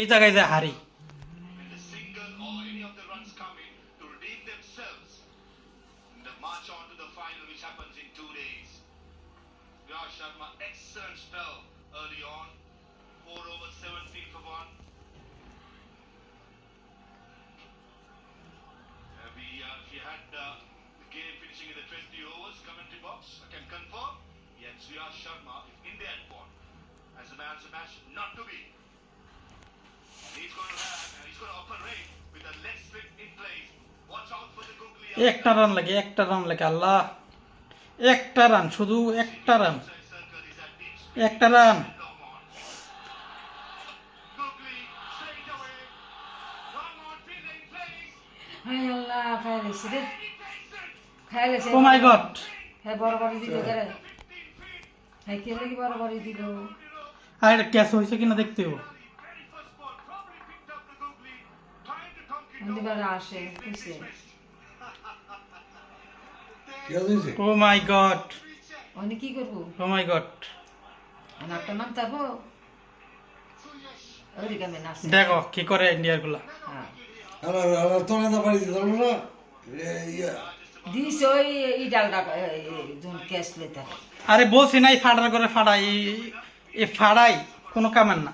এই জায়গায় যে হারি when the single or any of the runs come in to redeem themselves in the march on to the final which happens in two days. Vyas Sharma, excellent spell early on. 4 over 17 for 1. Uh, we, uh, if you had uh, the game finishing in the 20 overs, commentary box, I can confirm. Yes, Vyas Sharma, if India had won, as a man of the match, not to be. একটা run লাগে একটা run লাগে আল্লাহ। একটা run শুধু একটা run একটা run ও মাই god হ্যাঁ বড় বড় দিল করে 15 feet. হ্যাঁ কে লাগি বড় বড় দিল? আর ক্যাচ হয়েছে কিনা দেখতে আসে ও মাই গড অনেক কি করব ও মাই গড একটা নাম তাবো ওই কামে নাচে দেখো কি করে ইন্ডিয়ারগুলা না বাড়ি দিল না এ, দিস ওই ই ডালটা যখন ক্যাশ লেতে আরে বলছি না এই ফাটার করে ফাটাই এই ফাড়াই কোনো কামের না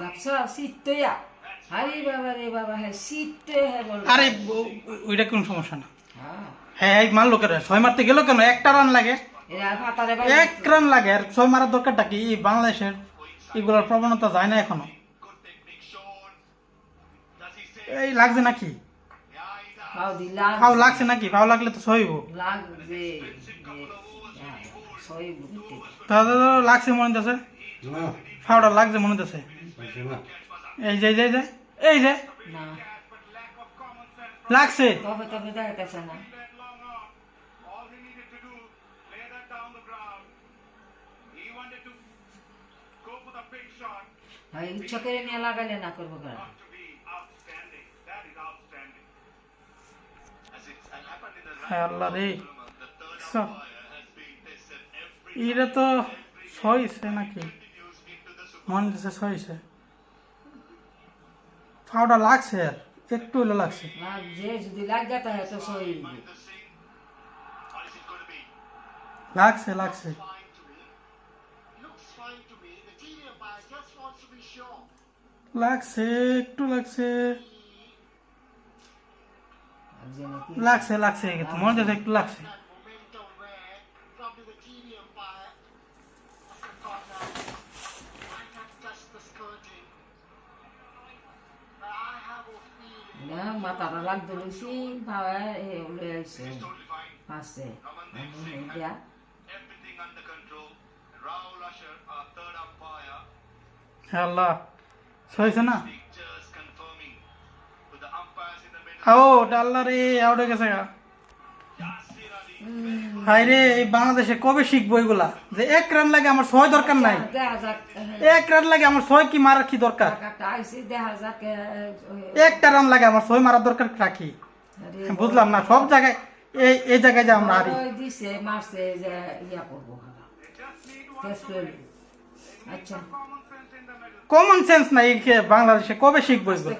দেখছ শীতয়া আরে বাবা রে বাবা হ্যাঁ শীত হ্যাঁ বল। আরে ওইটা কোনো সমস্যা না? হ্যাঁ। হ্যাঁ এই মারলো কেন ছয় মারতে গেল কেন? একটা রান লাগে। এক রান লাগে আর ছয় মারার দরকারটা কি? বাংলাদেশের এগুলোর প্রবণতা যায় না এখনও? এই লাগছে নাকি? ফাও লাগছে। নাকি? ফাও লাগলে তো বুঝতে তাহলে তো লাগছে মনে হচ্ছে ফাউডার লাগছে মনে হচ্ছে এই যে যাই যে এই যে লাগছে। এরা তো হয়েছে নাকি? মনে হচ্ছে সইছে ফাওটা লাগছে আর একটু হলে লাগছে। লাগছে যদি লাগ যাতে হয় তো সই? লাগছে লাগছে. লাগছে একটু লাগছে। লাগছে লাগছে মনে হচ্ছে একটু লাগছে। সইছে না just confirming with the umpires in the middle. ও ওটা আল্লাহ রে আউট হয়ে গেছে গা. হাই রে এই বাংলাদেশে কবে শিখব এগুলা? যে এক রান লাগে আমার ছয় দরকার নাই। এক রান লাগে আমার ছয় কি মারার কি দরকার? একটা রান লাগে আমার ছয় মারার দরকার রাখি। বুঝলাম না সব জায়গায় এই এই জায়গায় যে আমরা হারি। আচ্ছা. কমন সেন্স নাই বাংলাদেশে কবে শিখব এগুলো?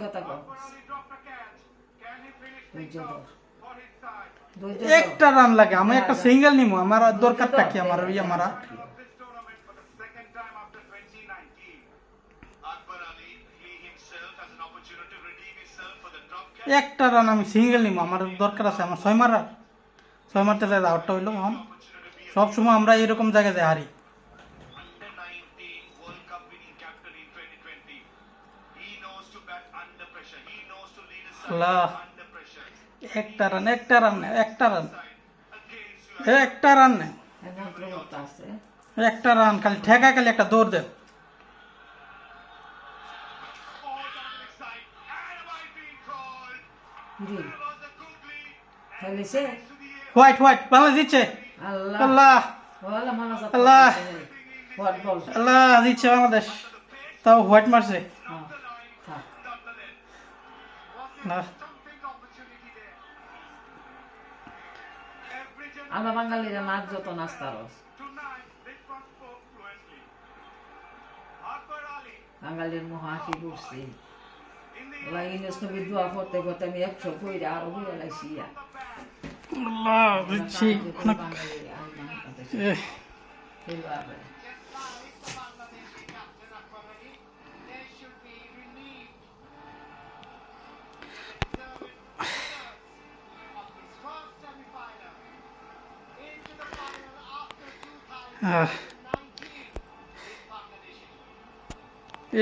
একটা রান লাগে আমি একটা সিঙ্গেল নিবো আমার দরকারটা কি আমার ইয়ে মারা Of this tournament for the second time after 2019. Akbar Ali, he himself has an opportunity to redeem himself for the drop catch. একটা রান আমি সিঙ্গেল নিবো আমার দরকার আছে আমার ছয় মারার ছয় মারতে যায় আউটটা হইল এখন সব সময় আমরা এরকম জায়গায় যাই হারি Under একটা রান একটা রান একটা রান একটা রান একটা রান খালি ঠেকা খালি একটা দৌড় air. হোয়াইট হোয়াইট বাংলা জিতছে। আল্লাহ। আল্লাহ। আল্লাহ। জিতছে বাংলাদেশ। তাও হোয়াইট মারছে। হ্যাঁ. না। আমরা বাঙালিরা নাচ যত. Akbar বাঙালির মহাকি করছে? করছি ইংরেজ নবী দোয়া করতে করতে আমি একশো বই আরও আল্লাহ অনেক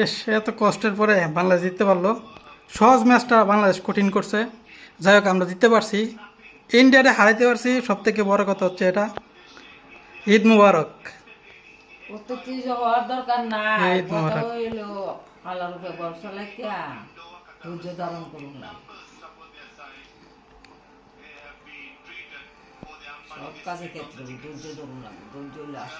এস এত কষ্টের পরে বাংলাদেশ জিততে পারল। সহজ ম্যাচটা বাংলাদেশ কঠিন করছে। যাই হোক আমরা জিততে পারছি। ইন্ডিয়াতে হারাইতে পারছি। সব থেকে বড় কথা হচ্ছে এটা। ঈদ মুবারক। দরকার নাই। আল্লাহর উপরে ভরসা লাগিয়া ধৈর্য ধারণ করুন না। সব কাজের ক্ষেত্রে ধৈর্য ধরুন লাগে ধৈর্য হলে আসে